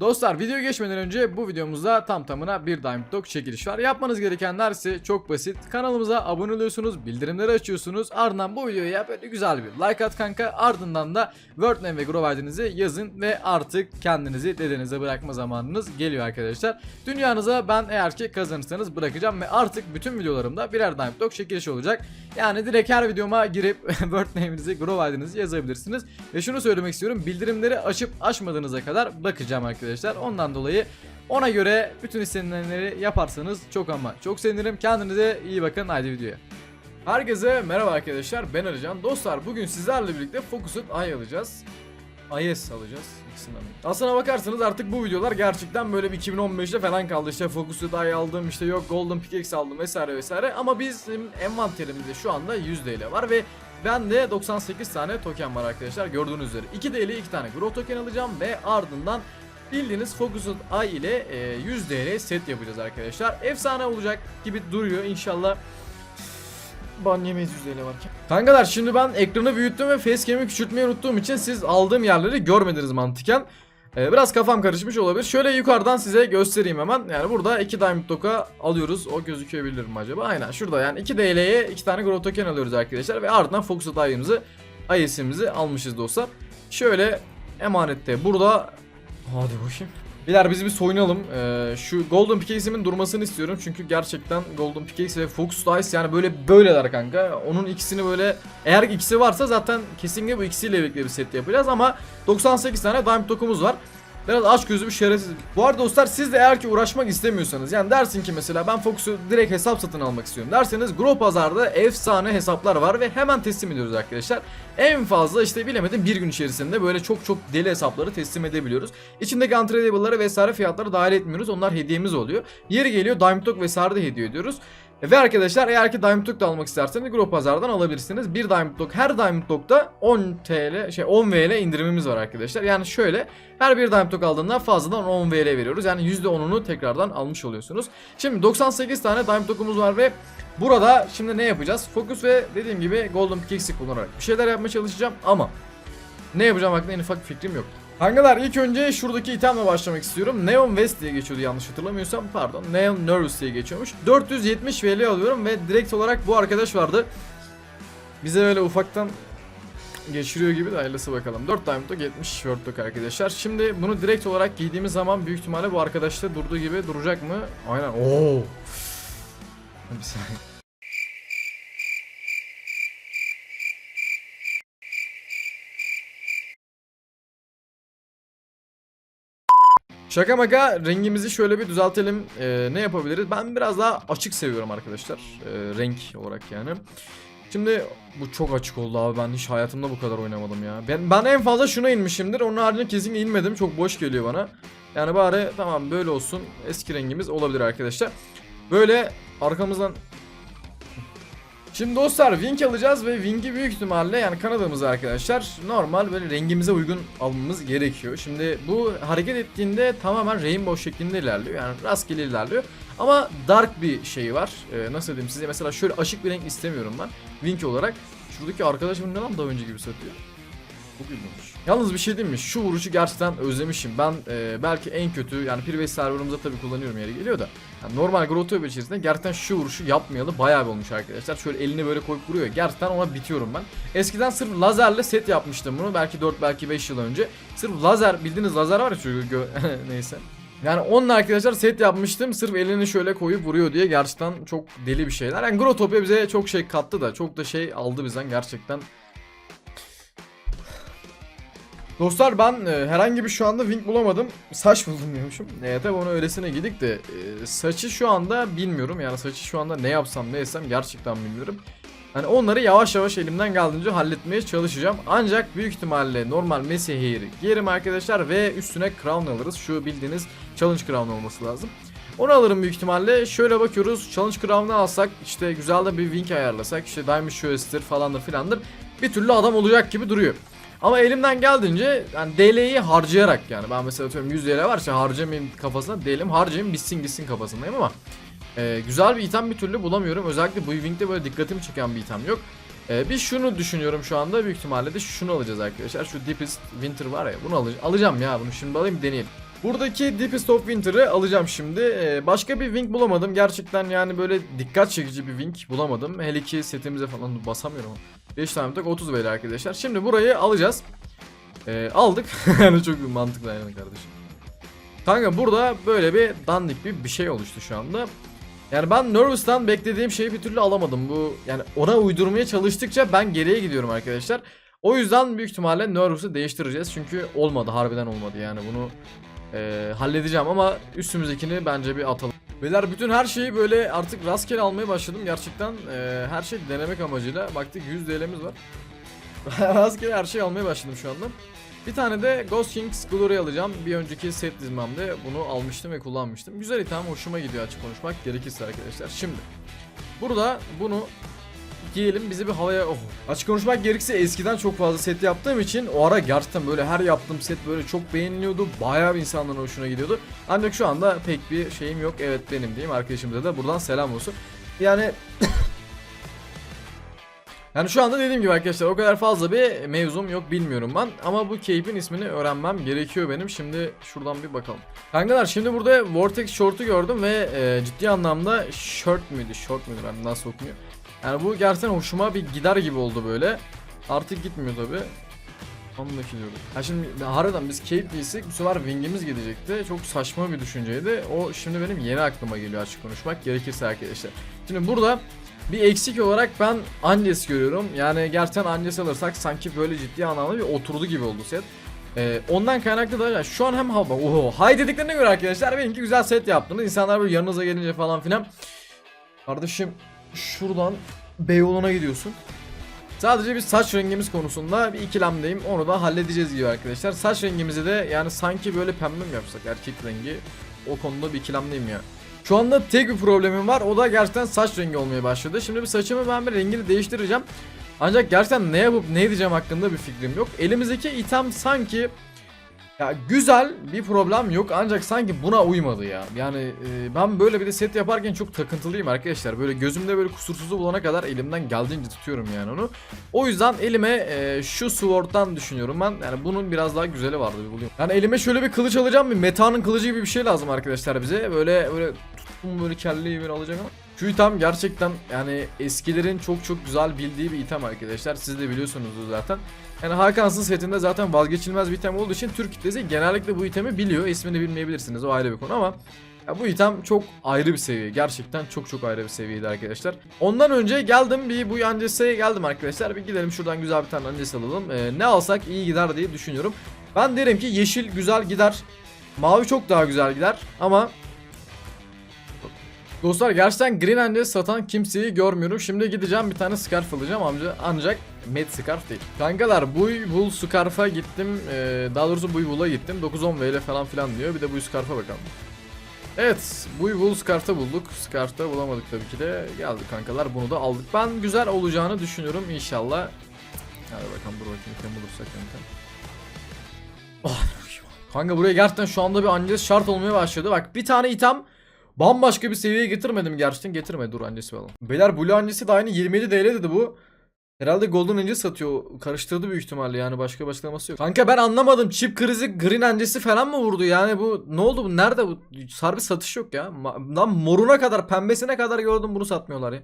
Dostlar video geçmeden önce bu videomuzda tam tamına bir Diamond Dog çekiliş var. Yapmanız gerekenler ise çok basit. Kanalımıza abone oluyorsunuz, bildirimleri açıyorsunuz. Ardından bu videoya böyle güzel bir like at kanka. Ardından da word name ve grow yazın ve artık kendinizi dedenize bırakma zamanınız geliyor arkadaşlar. Dünyanıza ben eğer ki kazanırsanız bırakacağım ve artık bütün videolarımda birer Diamond Dog çekilişi olacak. Yani direkt her videoma girip word name'inizi, grow yazabilirsiniz. Ve şunu söylemek istiyorum. Bildirimleri açıp açmadığınıza kadar bakacağım arkadaşlar. Ondan dolayı ona göre bütün istenilenleri yaparsanız çok ama çok sevinirim. Kendinize iyi bakın. Haydi videoya. Herkese merhaba arkadaşlar. Ben Arıcan. Dostlar bugün sizlerle birlikte Focused Ay alacağız. IS alacağız. İkisinden. Aslına bakarsanız artık bu videolar gerçekten böyle bir 2015'te falan kaldı. İşte Focused Ay aldım, işte yok Golden Pickaxe aldım vesaire vesaire. Ama bizim envanterimizde şu anda 100 TL var ve ben de 98 tane token var arkadaşlar gördüğünüz üzere. 2 TL 2 tane Grow token alacağım ve ardından bildiğiniz Focused Ay ile e, 100 TL set yapacağız arkadaşlar. Efsane olacak gibi duruyor inşallah. Ban yemeyiz 100 TL varken. Kankalar şimdi ben ekranı büyüttüm ve facecam'i küçültmeyi unuttuğum için siz aldığım yerleri görmediniz mantıken. Ee, biraz kafam karışmış olabilir. Şöyle yukarıdan size göstereyim hemen. Yani burada 2 Diamond Dock'a alıyoruz. O gözükebilir mi acaba? Aynen şurada yani 2 DL'ye 2 tane Grow Token alıyoruz arkadaşlar. Ve ardından Focused Eye'ımızı IS'imizi almışız dostlar. Şöyle emanette burada Hadi bakayım. Biler biz bir soyunalım. Ee, şu Golden Pickaxe'imin durmasını istiyorum. Çünkü gerçekten Golden Pickaxe ve Fox Dice yani böyle böyleler kanka. Onun ikisini böyle eğer ikisi varsa zaten kesinlikle bu ikisiyle birlikte bir set yapacağız ama 98 tane Diamond Tokumuz var. Biraz aç gözü bir şerefsiz. Bu arada dostlar siz de eğer ki uğraşmak istemiyorsanız yani dersin ki mesela ben Fox'u direkt hesap satın almak istiyorum derseniz Grow Pazar'da efsane hesaplar var ve hemen teslim ediyoruz arkadaşlar. En fazla işte bilemedim bir gün içerisinde böyle çok çok deli hesapları teslim edebiliyoruz. İçindeki untradeable'ları vesaire fiyatları dahil etmiyoruz. Onlar hediyemiz oluyor. Yeri geliyor Diamond Dog vesaire de hediye ediyoruz. Ve arkadaşlar eğer ki Diamond Dog da almak isterseniz Grow Pazar'dan alabilirsiniz. Bir Diamond Dog her Diamond Dog'da 10 TL şey 10 VL indirimimiz var arkadaşlar. Yani şöyle her bir Diamond Dog aldığında fazladan 10 VL veriyoruz. Yani %10'unu tekrardan almış oluyorsunuz. Şimdi 98 tane Diamond Dog'umuz var ve burada şimdi ne yapacağız? Focus ve dediğim gibi Golden Pickaxe'i kullanarak bir şeyler yapmaya çalışacağım ama ne yapacağım hakkında en ufak fikrim yok. Kankalar ilk önce şuradaki itemle başlamak istiyorum. Neon West diye geçiyordu yanlış hatırlamıyorsam. Pardon. Neon Nervous diye geçiyormuş. 470 VL alıyorum ve direkt olarak bu arkadaş vardı. Bize böyle ufaktan geçiriyor gibi de hayırlısı bakalım. 4 Diamond Dog 70 Short Dog arkadaşlar. Şimdi bunu direkt olarak giydiğimiz zaman büyük ihtimalle bu arkadaşta durduğu gibi duracak mı? Aynen. Oo. Bir saniye. Şaka maka rengimizi şöyle bir düzeltelim. Ee, ne yapabiliriz? Ben biraz daha açık seviyorum arkadaşlar. Ee, renk olarak yani. Şimdi bu çok açık oldu abi. Ben hiç hayatımda bu kadar oynamadım ya. Ben, ben en fazla şuna inmişimdir. Onun haricinde kesinlikle inmedim. Çok boş geliyor bana. Yani bari tamam böyle olsun. Eski rengimiz olabilir arkadaşlar. Böyle arkamızdan Şimdi dostlar Wing alacağız ve Wing'i büyük ihtimalle yani kanadımızı arkadaşlar normal böyle rengimize uygun almamız gerekiyor. Şimdi bu hareket ettiğinde tamamen rainbow şeklinde ilerliyor yani rastgele ilerliyor. Ama dark bir şey var. Ee, nasıl diyeyim size mesela şöyle açık bir renk istemiyorum ben Wing olarak. Şuradaki arkadaşım ne lan da önce gibi satıyor. Çok ilginç. Yalnız bir şey diyeyim mi? Şu vuruşu gerçekten özlemişim. Ben e, belki en kötü yani Privé serverımızda tabii kullanıyorum yeri geliyor da. Yani normal Grotto içerisinde gerçekten şu vuruşu yapmayalı bayağı bir olmuş arkadaşlar. Şöyle elini böyle koyup vuruyor. Gerçekten ona bitiyorum ben. Eskiden sırf lazerle set yapmıştım bunu. Belki 4 belki 5 yıl önce. Sırf lazer bildiğiniz lazer var ya şu neyse. Yani onunla arkadaşlar set yapmıştım. Sırf elini şöyle koyup vuruyor diye gerçekten çok deli bir şeyler. Yani Grotopia bize çok şey kattı da çok da şey aldı bizden gerçekten. Dostlar ben e, herhangi bir şu anda wing bulamadım. Saç buldum diyormuşum. E, tabi onu öylesine gidik de e, saçı şu anda bilmiyorum. Yani saçı şu anda ne yapsam ne etsem gerçekten bilmiyorum. Hani onları yavaş yavaş elimden geldiğince halletmeye çalışacağım. Ancak büyük ihtimalle normal Messi hair'i giyerim arkadaşlar ve üstüne crown alırız. Şu bildiğiniz challenge crown olması lazım. Onu alırım büyük ihtimalle. Şöyle bakıyoruz. Challenge crown'u alsak işte güzel de bir wing ayarlasak işte Diamond Shoe's'tir falandır filandır. Bir türlü adam olacak gibi duruyor. Ama elimden geldiğince yani DL'yi harcayarak yani ben mesela atıyorum 100 DL varsa harcamayayım kafasına DL'im harcayayım bitsin gitsin kafasındayım ama e, güzel bir item bir türlü bulamıyorum. Özellikle bu Wing'de böyle dikkatimi çeken bir item yok. E, biz şunu düşünüyorum şu anda büyük ihtimalle de şunu alacağız arkadaşlar. Şu Deepest Winter var ya bunu alacağım, alacağım ya bunu şimdi alayım deneyelim. Buradaki Deepest of Winter'ı alacağım şimdi. Ee, başka bir wing bulamadım. Gerçekten yani böyle dikkat çekici bir wing bulamadım. Hele ki setimize falan basamıyorum. 5 tane tak 30 böyle arkadaşlar. Şimdi burayı alacağız. Ee, aldık. yani çok mantıklı yani kardeşim. Kanka burada böyle bir dandik bir, bir şey oluştu şu anda. Yani ben Nervous'tan beklediğim şeyi bir türlü alamadım. Bu yani ona uydurmaya çalıştıkça ben geriye gidiyorum arkadaşlar. O yüzden büyük ihtimalle Nervous'u değiştireceğiz. Çünkü olmadı harbiden olmadı yani bunu e, halledeceğim ama üstümüzdekini bence bir atalım. Beyler bütün her şeyi böyle artık rastgele almaya başladım. Gerçekten e, her şey denemek amacıyla. Baktık 100 DL'miz var. rastgele her şeyi almaya başladım şu anda. Bir tane de Ghost Kings Glory alacağım. Bir önceki set dizmemde bunu almıştım ve kullanmıştım. Güzel item hoşuma gidiyor açık konuşmak gerekirse arkadaşlar. Şimdi burada bunu giyelim bizi bir havaya oh. Açık konuşmak gerekirse eskiden çok fazla set yaptığım için o ara gerçekten böyle her yaptığım set böyle çok beğeniliyordu. Bayağı bir insanların hoşuna gidiyordu. Ancak şu anda pek bir şeyim yok. Evet benim diyeyim arkadaşımıza da buradan selam olsun. Yani yani şu anda dediğim gibi arkadaşlar o kadar fazla bir mevzum yok bilmiyorum ben. Ama bu Cape'in ismini öğrenmem gerekiyor benim. Şimdi şuradan bir bakalım. Kankalar şimdi burada Vortex Short'u gördüm ve e, ciddi anlamda shirt müydü? Short müydü? Ben nasıl okunuyor? Yani bu gerçekten hoşuma bir gider gibi oldu böyle. Artık gitmiyor tabi. Anlaşılıyordu. Ha şimdi harbiden biz giysek bu sefer Wing'imiz gidecekti. Çok saçma bir düşünceydi. O şimdi benim yeni aklıma geliyor açık konuşmak gerekirse arkadaşlar. Şimdi burada bir eksik olarak ben Andes görüyorum. Yani gerçekten Andes alırsak sanki böyle ciddi anlamda bir oturdu gibi oldu set. Ee, ondan kaynaklı da ya şu an hem hava oho hay dediklerine göre arkadaşlar benimki güzel set yaptınız. İnsanlar böyle yanınıza gelince falan filan. Kardeşim şuradan Beyoğlu'na gidiyorsun. Sadece bir saç rengimiz konusunda bir ikilemdeyim. Onu da halledeceğiz gibi arkadaşlar. Saç rengimizi de yani sanki böyle pembe mi yapsak erkek rengi. O konuda bir ikilemdeyim ya. Şu anda tek bir problemim var. O da gerçekten saç rengi olmaya başladı. Şimdi bir saçımı ben bir rengini değiştireceğim. Ancak gerçekten ne yapıp ne edeceğim hakkında bir fikrim yok. Elimizdeki item sanki ya güzel bir problem yok ancak sanki buna uymadı ya. Yani e, ben böyle bir de set yaparken çok takıntılıyım arkadaşlar. Böyle gözümde böyle kusursuzu bulana kadar elimden geldiğince tutuyorum yani onu. O yüzden elime e, şu sword'dan düşünüyorum ben. Yani bunun biraz daha güzeli vardı bir bulayım. Yani elime şöyle bir kılıç alacağım. Bir meta'nın kılıcı gibi bir şey lazım arkadaşlar bize. Böyle böyle tuttum böyle kelleyi bir alacak ama. Şu item gerçekten yani eskilerin çok çok güzel bildiği bir item arkadaşlar. Siz de biliyorsunuzdur zaten. Yani Hakans'ın setinde zaten vazgeçilmez bir item olduğu için Türk kitlesi genellikle bu itemi biliyor. İsmini bilmeyebilirsiniz o ayrı bir konu ama ya bu item çok ayrı bir seviye. Gerçekten çok çok ayrı bir seviyeydi arkadaşlar. Ondan önce geldim bir bu Yances'e geldim arkadaşlar. Bir gidelim şuradan güzel bir tane Yances alalım. Ee, ne alsak iyi gider diye düşünüyorum. Ben derim ki yeşil güzel gider. Mavi çok daha güzel gider ama Dostlar gerçekten Green Angeles satan kimseyi görmüyorum. Şimdi gideceğim bir tane scarf alacağım amca ancak Met scarf değil. Kankalar bu Wool scarf'a gittim. Ee, daha doğrusu bu Wool'a gittim. 9-10 VL falan filan diyor. Bir de bu scarf'a bakalım. Evet bu Wool scarf'ta bulduk. Scarf'ta bulamadık tabii ki de. Geldi kankalar bunu da aldık. Ben güzel olacağını düşünüyorum inşallah. Hadi bakalım dur bakayım item bulursak kanka. Oh, kanka buraya gerçekten şu anda bir Angeles şart olmaya başladı. Bak bir tane item Bambaşka bir seviyeye getirmedim gerçekten getirme dur annesi falan. Beyler Blue annesi de aynı 27 TL dedi bu. Herhalde Golden Angel satıyor. Karıştırdı büyük ihtimalle yani başka bir açıklaması yok. Kanka ben anlamadım. Çip krizi Green Angel'si falan mı vurdu? Yani bu ne oldu bu? Nerede bu? Sarbi satış yok ya. Ma- Lan moruna kadar pembesine kadar gördüm bunu satmıyorlar ya.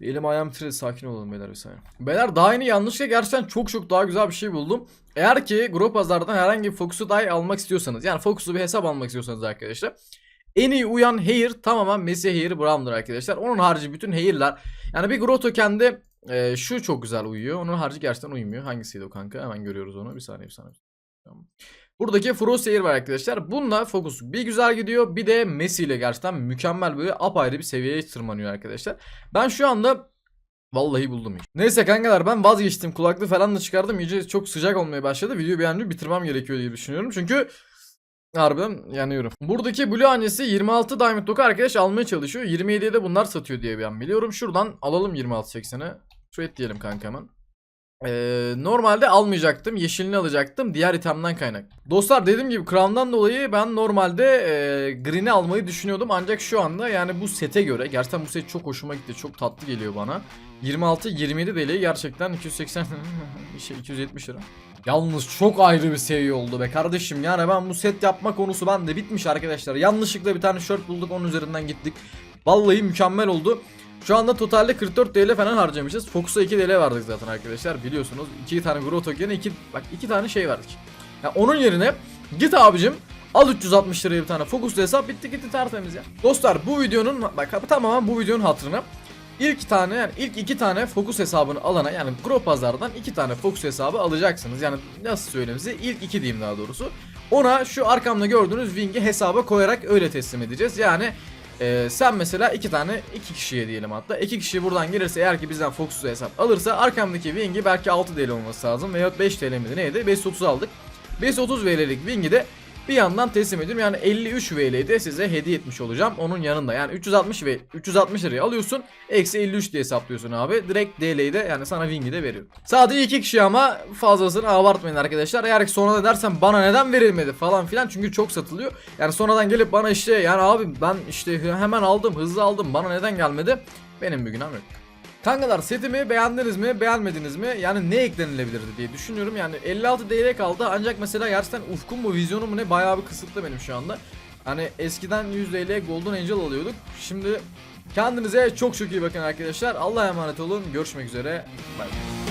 Bir elim ayağım titredi sakin olalım beyler bir saniye. Beyler daha yeni yanlışlıkla gerçekten çok çok daha güzel bir şey buldum. Eğer ki grup pazardan herhangi bir Focus'u dahi almak istiyorsanız yani Focus'u bir hesap almak istiyorsanız arkadaşlar en iyi uyan hair tamamen Messi Hair Brown'dur arkadaşlar. Onun harici bütün hair'ler yani bir Grotto kendi e, şu çok güzel uyuyor. Onun harici gerçekten uymuyor. Hangisiydi o kanka? Hemen görüyoruz onu. Bir saniye bir saniye. Tamam. Buradaki Frost Hair var arkadaşlar. Bununla Focus bir güzel gidiyor. Bir de Messi ile gerçekten mükemmel böyle apayrı bir seviyeye tırmanıyor arkadaşlar. Ben şu anda Vallahi buldum iş. Neyse kankalar ben vazgeçtim. Kulaklığı falan da çıkardım. İyice çok sıcak olmaya başladı. Videoyu önce bitirmem gerekiyor diye düşünüyorum. Çünkü Harbiden yanıyorum. Buradaki Blue annesi 26 Diamond Dog'u arkadaş almaya çalışıyor. 27'ye de bunlar satıyor diye ben biliyorum. Şuradan alalım 26.80'e. Trade diyelim kanka hemen. Ee, normalde almayacaktım. Yeşilini alacaktım. Diğer itemden kaynak. Dostlar dediğim gibi Crown'dan dolayı ben normalde e, Green'i almayı düşünüyordum. Ancak şu anda yani bu sete göre gerçekten bu set çok hoşuma gitti. Çok tatlı geliyor bana. 26-27 deli gerçekten 280 şey 270 lira. Yalnız çok ayrı bir seviye oldu be kardeşim. Yani ben bu set yapma konusu bende bitmiş arkadaşlar. Yanlışlıkla bir tane shirt bulduk onun üzerinden gittik. Vallahi mükemmel oldu. Şu anda totalde 44 TL falan harcamışız. Focus'a 2 TL verdik zaten arkadaşlar biliyorsunuz. 2 tane Grow Token'e 2 bak 2 tane şey verdik. Ya onun yerine git abicim al 360 liraya bir tane Focus'lu hesap bitti gitti tertemiz ya. Dostlar bu videonun bak tamamen bu videonun hatırına İlk tane yani ilk iki tane Focus hesabını alana yani Grow pazardan iki tane Focus hesabı alacaksınız. Yani nasıl söyleyeyim size ilk iki diyeyim daha doğrusu. Ona şu arkamda gördüğünüz Wing'i hesaba koyarak öyle teslim edeceğiz. Yani ee, sen mesela iki tane iki kişiye diyelim hatta. İki kişi buradan gelirse eğer ki bizden Fox'u hesap alırsa arkamdaki Wing'i belki 6 TL olması lazım veya 5 TL miydi? Neydi? 530 aldık. 530 VL'lik Wing'i de bir yandan teslim ediyorum. Yani 53 VL'yi de size hediye etmiş olacağım onun yanında. Yani 360 ve 360 liraya alıyorsun. Eksi 53 diye hesaplıyorsun abi. Direkt DL'yi de yani sana Wing'i de veriyorum. Sadece iki kişi ama fazlasını abartmayın arkadaşlar. Eğer ki sonra da dersen bana neden verilmedi falan filan. Çünkü çok satılıyor. Yani sonradan gelip bana işte yani abi ben işte hemen aldım hızlı aldım. Bana neden gelmedi? Benim bir günahım yok. Kankalar setimi beğendiniz mi beğenmediniz mi? Yani ne eklenilebilirdi diye düşünüyorum. Yani 56 değer kaldı ancak mesela gerçekten ufkum mu vizyonum mu ne? Bayağı bir kısıtlı benim şu anda. Hani eskiden 100 TL Golden Angel alıyorduk. Şimdi kendinize çok çok iyi bakın arkadaşlar. Allah'a emanet olun. Görüşmek üzere. Bay bay.